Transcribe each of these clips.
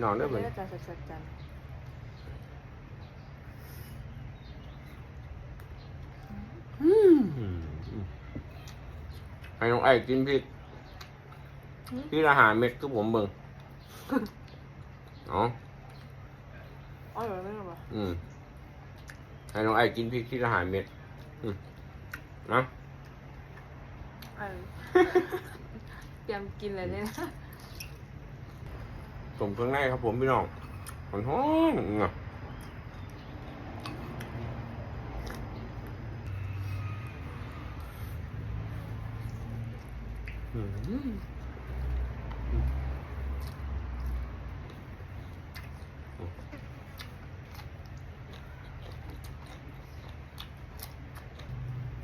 พี่น้องเด้อเหมือนเด้อจ้าสัจจันให้น้องไอ้กินพริกพี่อาหารเม็ดคือผมเบิ่งเนาะอ๋อเหรอไม่หรอวะอืมให้น้องไอ้กินพริกที่อาหารเม็ดอืมนะเออเตรียมกินเลยเนี่ย นะส่งเครื่องในครับผมพี่น้องมันหอมอะอืม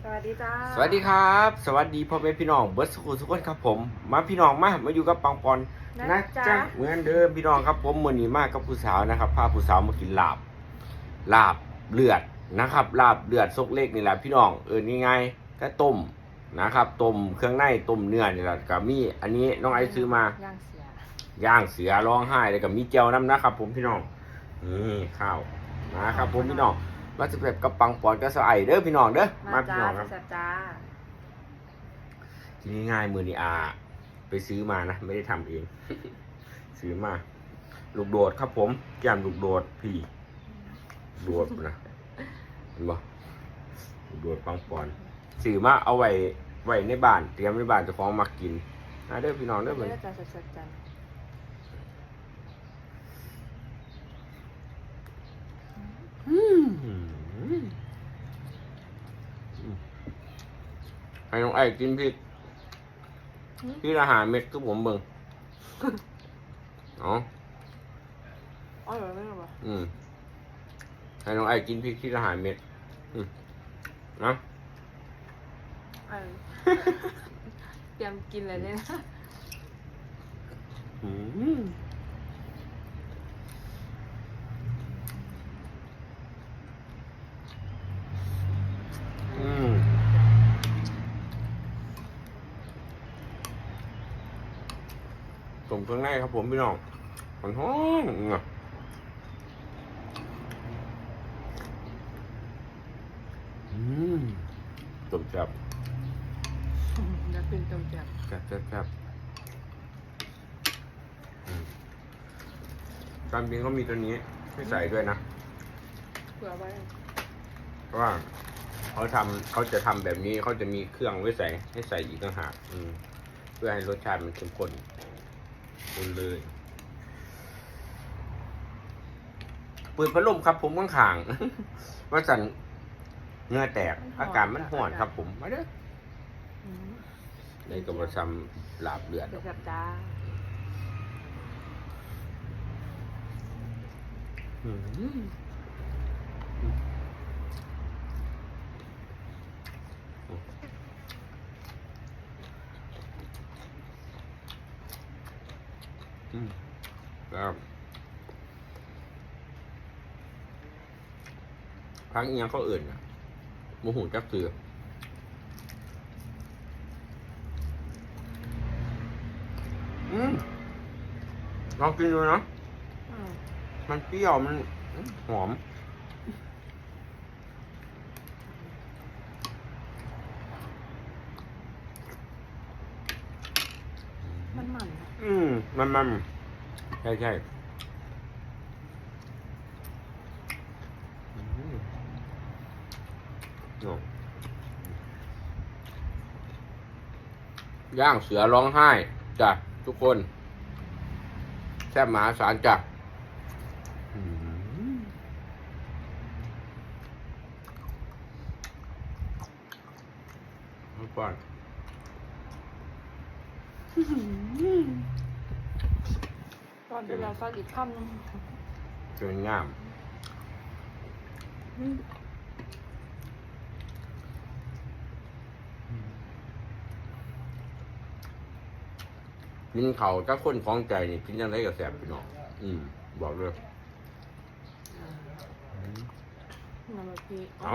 สวัสดีจ้าสวัสดีครับ สวัสดีพ่อแม่พี่น้องเบิร์ดสกูทุกคนครับผม มาพี่น้องมามาอยู่กับปังปอน นะนะจ๊ะจ๊ะเหมือนเดิมพี่น้องครับผมมือนี้มากกับผู้สาวนะครับพาผู้สาวมากินลาบลาบเลือดนะครับลาบเลือดซกเล็กนี่แหละพี่น้องเออนี่ไงก็ต้มนะครับต้มเครื่องในต้มเนื้อนี่แหละกับมีอันนี้น้องไอซ์ซื้อมาย่างเสียย่างเสือร้องไห้เลยกับมีเจียวน้ำนะครับ ผมพี่น้องนี่ข้าวนะครับผมพี่น้องมาจะแบบกับปังปอนกับสไอเด้อพี่น้องเด้อมาพี่จ้าน้องครับสัจจ้าทีนี้ง่ายมือนี่อา ไปซื้อมานะ ไม่ได้ทำเอง ซื้อมา ลูกโดดครับผมแก้มลูกโดดพี่โดดนะเห็นบ่ลูกโดดปังปอนซื้อมาเอาไว้ไว้ในบ้านเตรียมในบ้านเจะของมากินนะเด้อพี่น้องเด้อเหมือนเด้อจ้าสัจจันให้น้องไอ้กินพริก พี่อาหารเม็ดคือผมเบิ่งเนาะอ๋อเหรอไม่หรอวะอืมให้น้องไอ้กินพริกที่อาหารเม็ด อืมนะเออเตรียมกินเลยเนี่ยนะ อืมอืม ส่งเครื่องในครับผมพี่น้องมันหอมอะอืมต้มจับอยากกินต้มแจ่วจับจับจับอืมตามจริงเขามีตัวนี้ให้ใส่ด้วยนะเผื่อไว้เพราะว่าเขาทำเขาจะทำแบบนี้เขาจะมีเครื่องไว้ใส่ให้ใส่อีกต่างหากอืมเพื่อให้รสชาติมันเข้มข้น คนเลย เปิดพัดลมครับ ผมข้างขางๆว่าสันเหงื่อแตก อากาศมันห่อนครับ ผมมาเด้ออืมในกบซำลาบเลือดเดี๋ยวสัจจ้าอืม อืมครับพักเอียงเขาเอื่นอะโมหูจักเสืออืมลองกินดูนะอืมมันเปรี้ยว มันหอม มันมันนะ อื มันมันใช่ใช่อืมโอ้ย่างเสือร้องไห้จ้ะทุกคน แซ่บมาศาลจ้ะอืมเอาก่อน อนที่เราฟักอีกคำหนึงสวยงาม อืมกินเขาวถ้าคนของใจนี่กินยังไงก็แสบพี่น้องอืมบอกเลยน้ำมันพีเอา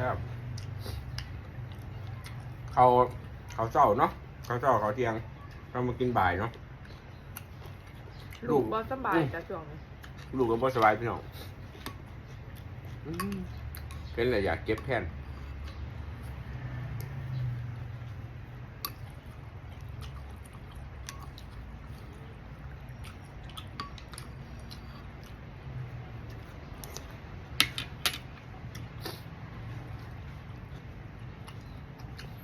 ครับ เขาเขาเจ้าเนาะเขาเจ้าเขาเที่ยงเรามากินบ่ายเนาะลูกบ่สบายจ้ะช่วงนี้ลูกก็บ่สบายพี่น้องอืมเป็นอะไรอยากเก็บแทน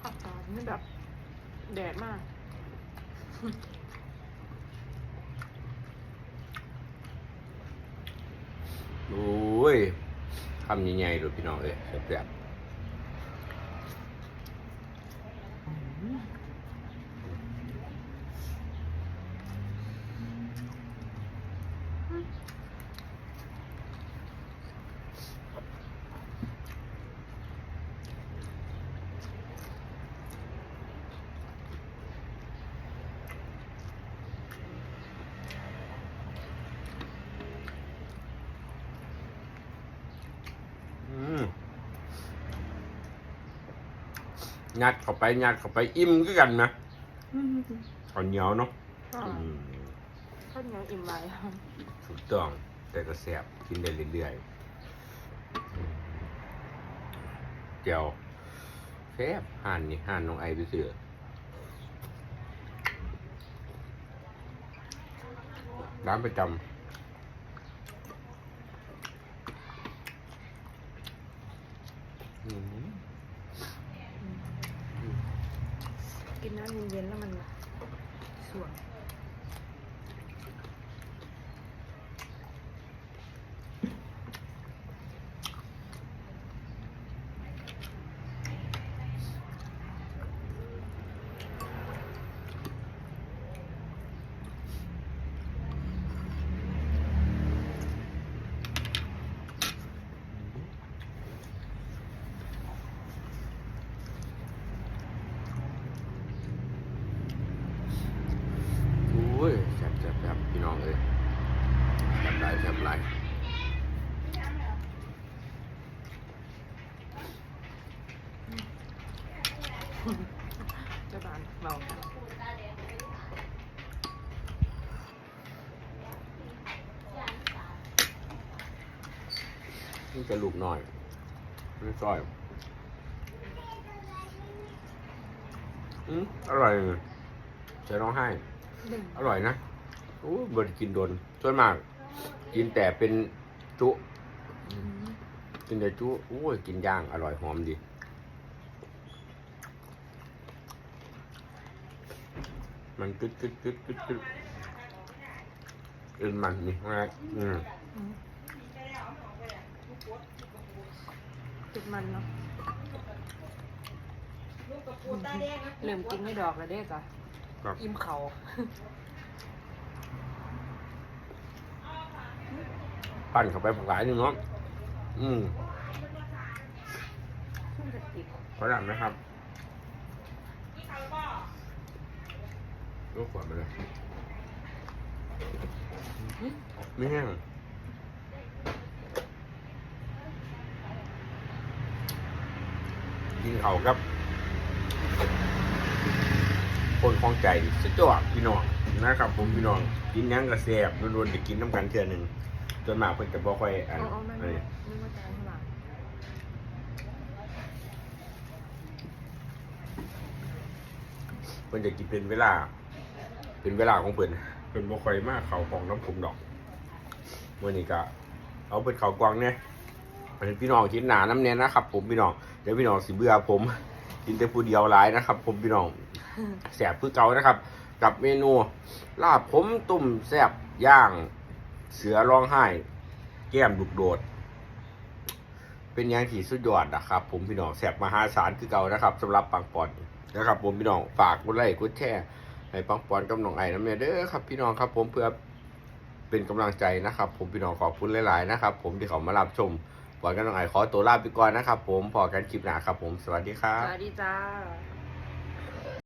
อากาศนี่ แบบแดดมาก โอ้ยทำยังไงดูพี่น้องเอ้ยแบบๆอืม ยัดเข้าไปยัดเข้าไปอิ่มคือกันนะข้าวเหนียวเนาะอ่าอืมข้าวเหนียวอิ่มไว้ถูกต้อง แต่ก็แซ่บกินได้เรื่อยๆเจียวแซ่บห่านนี่ห่านน้องไอไปเสือร้านประจำอืม กินน้ำเย็นๆแล้วมันสวง โอ้ยแซ่บแซ่บแซ่บพี่น้องเอ้ยแซ่บหลายแซ่บหลาย เจ้าบ้านเรานี่จะลูกหน่อยไม่ซอยอืมอร่อยจะร้องไห้ อร่อยนะโอ้เบิร์ดกินโดนส่วนมาก กินแต่เป็นจุ กินแต่จุโอ้ยกินย่างอร่อยหอมดี มันกึดกึดกึดกึดกึดเอ็นมันนี่มากอืมอืมติดมันเนาะเริ่มกินไม่ดอกแล้วเด้จ้ะครับอิ่มเขาปั่นเข้าไปหลายหนึงเนาะอืมขึ้นจะติดพอหลังนะครับ ลูกขวดไปเลยไม่แห้งกินเขาครับ คนคลองใจสุดยอดพี่น้องนะครับ ผมพี่น้องกินหยังกระแสบโดนๆจะกินน้ำกันเทื่อหนึ่งจนมากเพิ่นจะบ่ค่อยอันเอาเอาไม่อะไรไม่ไม่ว่าจะเท่าไหร่เพิ่นจะกินเป็นเวลา เป็นเวลาของเพิ่นเพิ่นบ่ค่อยมาเข้าของน้ำผมดอกมื้อนี้ก็เอาเป็นข้าวกวางเนี่ยเป็นพี่น้องกินหนาน้ำแน่นะครับ ผมพี่น้องเดี๋ยวพี่น้องสิเบื่อผมกินแต่ผู้เดียวหลายนะครับ ผมพี่น้องแสบคือเก่านะครับ กับเมนูลาบผมตุ่มแสบย่าง เสือร้องไห้ แก้มดุกโดด เป็นย่างที่สุดยอดนะครับ ผมพี่น้องแสบมหาศาลคือเก่านะครับสำหรับปังปอนนะครับ ผมพี่น้องฝากกดไลค์กดแชร์ ให้ปังปอนกับน้องไอ้น้ำเนยเด้อครับพี่น้องครับ ผมเพื่อเป็นกำลังใจนะครับ ผมพี่น้องขอบคุณหลาย ๆ นะครับ ผมที่เขามารับชมปอนกับน้องไอ้ขอตัวลาไปก่อนนะครับ ผมพอกันคลิปหน้าครับ ผมสวัสดีครัสวัสดีจ้า